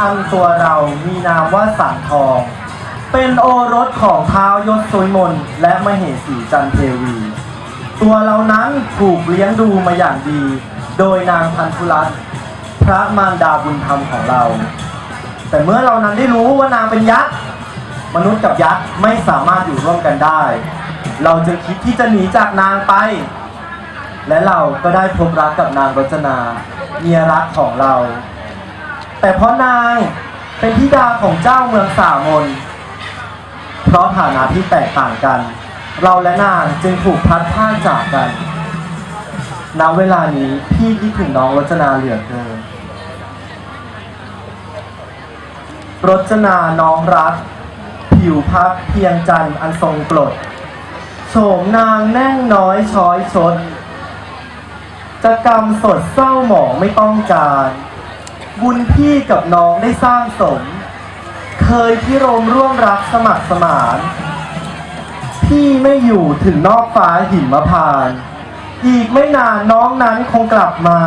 อันตัวเรามีนามว่าสังทอง เป็นโอรสของท้าวยศสุยมนและมเหสีจันเทวี ตัวเรานั้นถูกเลี้ยงดูมาอย่างดี โดยนางพันธุรัตน์พระมารดาบุญธรรมของเรา แต่เมื่อเรานั้นได้รู้ว่านางเป็นยักษ์มนุษย์กับยักษ์ไม่สามารถอยู่ร่วมกันได้ เราจึงคิดที่จะหนีจากนางไป และเราก็ได้พบรักกับนางรจนาเมียรักของเรา แต่เพราะนางเป็นธิดาของเจ้าเมืองสามน เพราะฐานะที่แตกต่างกัน เราและนางจึงถูกพัดพรากจากกันณเวลานี้พี่คิดถึงน้องรจนาเหลือเกินรจนาน้องรัก ผิวพักเพียงจันทร์อันทรงกรดโฉมนางแน่งน้อยช้อยชดจะกรรมสดเศร้าหมองไม่ต้องการ บุญพี่กับน้องได้สร้างสม เคยที่รมร่วมรักสมัครสมาน พี่ไม่อยู่ถึงนอกฟ้าหิมพาน อีกไม่นานน้องนั้นคงกลับมา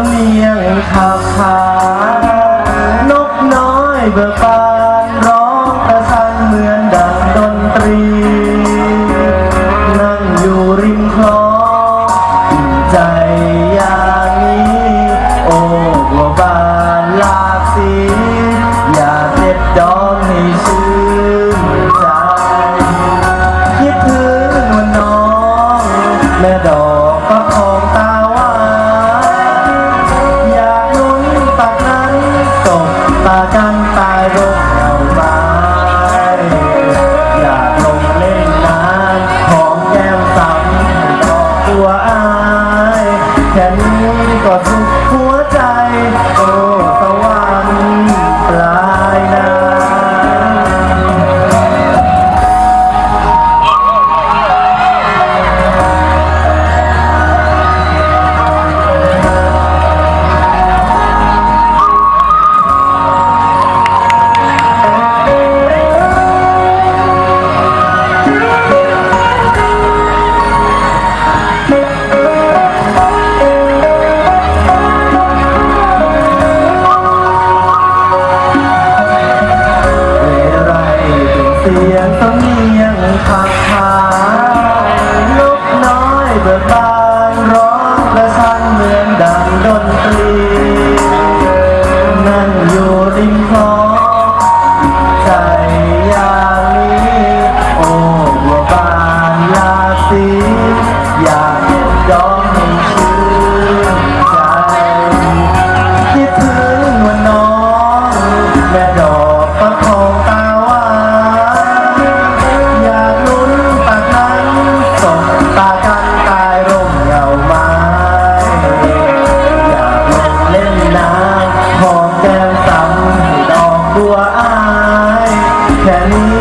ำเนียงขับขานกน้อยเบิกบานร้องกระชันเหมือนดังดนตรี นั่งอยู่ริมคลองใจอย่างนี้ โอ้บัวบานหลากสี อย่าเด็ดดอกให้ชื่นใจคิดถึงวันน้องแม่ดอก ตัวอายแค่นี้